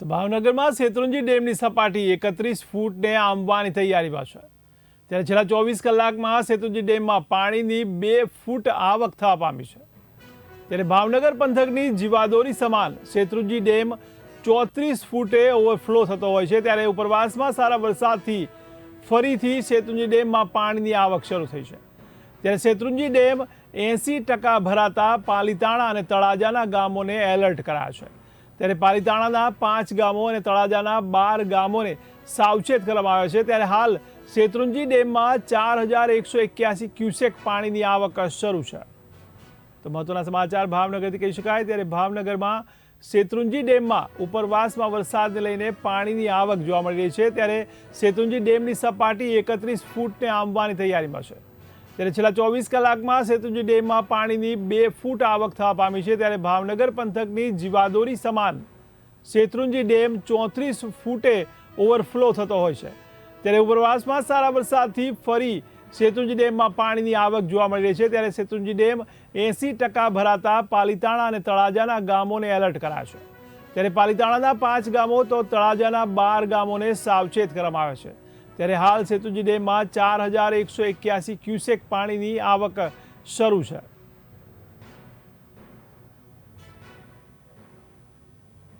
તો ભાવનગરમાં શેત્રુંજી ડેમની સપાટી એકત્રીસ ફૂટને આંબવાની તૈયારી પાછળ. ત્યારે છેલ્લા ચોવીસ કલાકમાં શેત્રુંજી ડેમમાં પાણીની બે ફૂટ આવક થવા પામી છે. ત્યારે ભાવનગર પંથકની જીવાદોરી સમાન શેત્રુંજી ડેમ ચોત્રીસ ફૂટે ઓવરફ્લો થતો હોય છે. ત્યારે ઉપરવાસમાં સારા વરસાદથી ફરીથી શેત્રુંજી ડેમમાં પાણીની આવક શરૂ થઈ છે. ત્યારે શેત્રુંજી ડેમ એંસી ટકા ભરાતા પાલીતાણા અને તળાજાના ગામોને એલર્ટ કરાયા છે. ત્યારે પાલીતાણાના પાંચ ગામો અને તળાજાના બાર ગામોને સાવચેત કરવામાં આવ્યા છે. ત્યારે હાલ શેત્રુંજી ડેમમાં ચાર હજાર એકસો એક્યાસી ક્યુસેક પાણીની આવક શરૂ છે. તો મહત્વના સમાચાર ભાવનગરથી કહી શકાય. ત્યારે ભાવનગરમાં શેત્રુંજી ડેમમાં ઉપરવાસમાં વરસાદને લઈને પાણીની આવક જોવા મળી રહી છે. ત્યારે શેત્રુંજી ડેમની સપાટી એકત્રીસ ફૂટને આંબવાની તૈયારીમાં છે. ત્યારે છેલ્લા ચોવીસ કલાકમાં સેતુજી ડેમમાં પાણીની બે ફૂટ આવક થવા પામી છે. ત્યારે ભાવનગર પંથકની જીવાદોરી સમાન શેત્રુંજી ડેમ ચોત્રીસ ફૂટે ઓવરફ્લો થતો હોય છે. ત્યારે ઉપરવાસમાં સારા વરસાદથી ફરી શેત્રુંજી ડેમમાં પાણીની આવક જોવા મળી રહી છે. ત્યારે શેત્રુંજી ડેમ એંસી ટકા ભરાતા પાલીતાણા અને તળાજાના ગામોને એલર્ટ કરાયા છે ત્યારે પાલીતાણાના પાંચ ગામો તો તળાજાના બાર ગામોને સાવચેત કરવામાં આવ્યા છે. ત્યારે હાલ સેતુજી ડેમમાં ચાર હજાર એકસો એક્યાસી ક્યુસેક પાણીની આવક શરૂ છે.